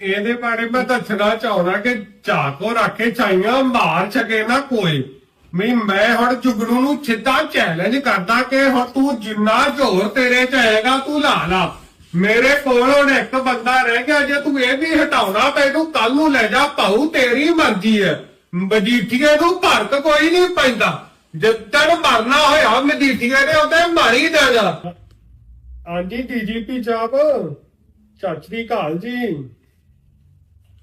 ਇਹਦੇ ਬਾਰੇ ਮੈਂ ਦੱਸਣਾ ਚਾਹੁੰਦਾ ਕਿ ਝਾਕੋ ਰੱਖੇ ਚਾਈਆਂ ਮਾਰ ਸਕੇ ਨਾ ਕੋਈ। ਵੀ ਮੈਂ ਹੁਣ ਜੁਗਨੂ ਨੂੰ ਸਿੱਧਾ ਚੈਲੰਜ ਕਰਦਾ ਕਿ ਹੁਣ ਤੂੰ ਜਿੰਨਾ ਜ਼ੋਰ ਤੇਰੇ ਚ ਆਏਗਾ ਤੂੰ ਲਾ ਲਾ। ਮੇਰੇ ਕੋਲ ਹੁਣ ਇੱਕ ਬੰਦਾ ਰਹਿ ਗਿਆ, ਜੇ ਤੂੰ ਇਹ ਵੀ ਹਟਾਉਣਾ ਤੈਨੂੰ ਕੱਲ ਨੂੰ ਲੈ ਜਾ ਪਾਉ ਤੇਰੀ ਮਰਜ਼ੀ ਹੈ। ਮਜੀਠੀਏ ਨੂੰ ਭਰਤ ਕੋਈ ਨਹੀਂ ਪੈਂਦਾ। ਜਿੱਦਣ ਮਰਨਾ ਹੋਇਆ, ਮਜੀਠੀਏ ਨੇ ਉਹਦੇ ਮਾਰੀ ਦੇਣਾ ਹਾਂਜੀ, ਡੀਜੀਪੀ ਸਾਹਿਬ, ਸਤਿ ਸ੍ਰੀ ਅਕਾਲ ਜੀ।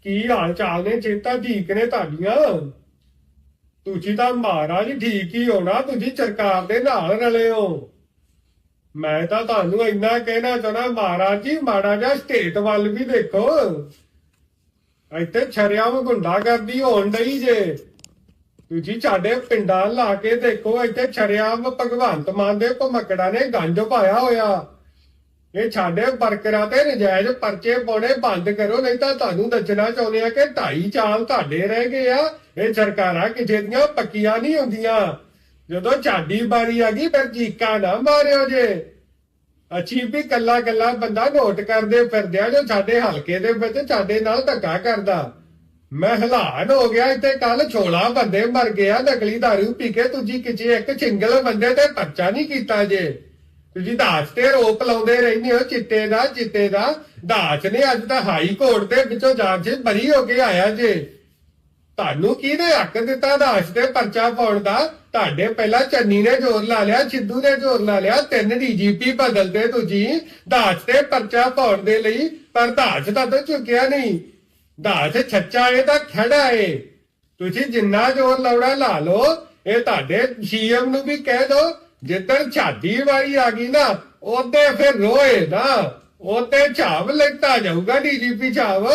ਕੀ ਹਾਲ ਚਾਲ ਨੇ? ਚੇਤਾ ਠੀਕ ਨੇ ਤੁਹਾਡੀਆਂ? ਤੁਸੀਂ ਤਾਂ ਮਹਾਰਾਜ ਠੀਕ ਹੀ ਹੋਣਾ, ਤੁਸੀਂ ਸਰਕਾਰ ਦੇ ਨਾਲ ਰਲੇ ਹੋ। ਮੈਂ ਤਾਂ ਤੁਹਾਨੂੰ ਇੰਨਾ ਕਹਿਣਾ ਚਾਹਣਾ ਮਹਾਰਾਜ ਜੀ, ਮਾੜਾ ਜਿਹਾ ਸਟੇਟ ਵੱਲ ਵੀ ਦੇਖੋ। ਇੱਥੇ ਛਰਿਆਮ ਗੁੰਡਾਗਰਦੀ ਹੋਣ ਡਈ ਜੇ। ਤੁਸੀਂ ਸਾਡੇ ਪਿੰਡਾਂ ਲਾ ਕੇ ਦੇਖੋ, ਇੱਥੇ ਛਰਿਆਮ ਭਗਵੰਤ ਮਾਨ ਦੇ ਭਮਕੜਾ ਨੇ ਗੰਜ ਪਾਇਆ ਹੋਇਆ। ਇਹ ਸਾਡੇ ਵਰਕਰਾਂ ਤੇ ਨਜਾਇਜ਼ ਪਰਚੇ ਪਾਉਣੇ ਬੰਦ ਕਰੋ, ਨਹੀਂ ਤਾਂ ਤੁਹਾਨੂੰ ਦੱਸਣਾ ਚਾਹੁੰਦੇ ਆ ਕਿ ਢਾਈ ਚਾਲ ਤੁਹਾਡੇ ਰਹਿ ਗਏ ਆ। ਇਹ ਸਰਕਾਰਾਂ ਕਿਸੇ ਦੀਆਂ ਪੱਕੀਆਂ ਨਹੀਂ ਹੁੰਦੀਆਂ। ਜਦੋਂ ਝਾਡੀ ਬਾਰੀ ਆ ਗਈ, ਫਿਰ ਚੀਕਾਂ ਨਾ ਮਾਰਿਓ ਜੇ। ਅੱਛੀ ਵੀ ਕੱਲਾ ਕੱਲਾ ਬੰਦਾ ਨੋਟ ਕਰਦੇ ਫਿਰਦੇ ਆ ਜੋ ਸਾਡੇ ਹਲਕੇ ਦੇ ਵਿੱਚ ਸਾਡੇ ਨਾਲ ਧੱਕਾ ਕਰਦਾ। ਮੈਂ ਹਲਾਨ ਹੋ ਗਿਆ ਇੱਥੇ ਕੱਲ 16 ਬੰਦੇ ਮਰ ਗਏ ਆ, ਨਕਲੀ ਦਾਰੂ ਪੀ ਕੇ ਤੁਸੀਂ ਕਿਸੇ ਇੱਕ ਸਿੰਗਲ ਬੰਦੇ ਤੇ ਪਰਚਾ ਨਹੀਂ ਕੀਤਾ ਜੇ। ਤੁਸੀਂ ਦਾਸ ਤੇ ਰੋਪ ਲਾਉਂਦੇ ਰਹਿੰਦੇ ਹੋ, ਚਿੱਟੇ ਦਾ ਚਿੱਟੇ ਦਾ। ਦਾਸ ਨੇ ਅੱਜ ਤਾਂ ਹਾਈ ਕੋਰਟ ਦੇ ਵਿੱਚੋਂ ਜਾਂਚ ਚ ਬਰੀ ਹੋ ਕੇ ਆਇਆ ਜੇ। ਤੁਹਾਨੂੰ ਕਿਹਨੇ ਹੱਕ ਦਿੱਤਾ ਦਾਸ ਤੇ ਪਰਚਾ ਪਾਉਣ ਦਾ? ਤੁਹਾਡੇ ਪਹਿਲਾਂ ਚੰਨੀ ਨੇ ਜ਼ੋਰ ਲਾ ਲਿਆ, ਸਿੱਧੂ ਨੇ ਜ਼ੋਰ ਲਾ ਲਿਆ, ਤਿੰਨ ਡੀਜੀਪੀ ਬਦਲਦੇ ਤੁਸੀਂ। ਦਾਸ ਤੇ ਪਰਚਾ ਪਾਉਣ ਦੇ ਲਈ ਪਰ ਦਾਸ ਤਾਂ ਤਾਂ ਚੁੱਕਿਆ ਨਹੀਂ। ਦਾਸ ਛੱਚਾ ਏ ਤਾਂ ਖੜਾ ਏ। ਤੁਸੀਂ ਜਿੰਨਾ ਜ਼ੋਰ ਲਾਉਣਾ ਲਾ ਲਓ, ਇਹ ਤੁਹਾਡੇ ਸੀਐਮ ਨੂੰ ਵੀ ਕਹਿ ਦੋ ਜਿੱਦਣ ਝਾਦੀ ਵਾਰੀ ਆ ਗਈ ਨਾ, ਉਹਦੇ ਫਿਰ ਰੋਏ ਨਾ ਉਹਤੇ ਝਾਵ ਲੱਗਦਾ ਜਾਊਗਾ ਡੀਜੀਪੀ ਝਾਵ।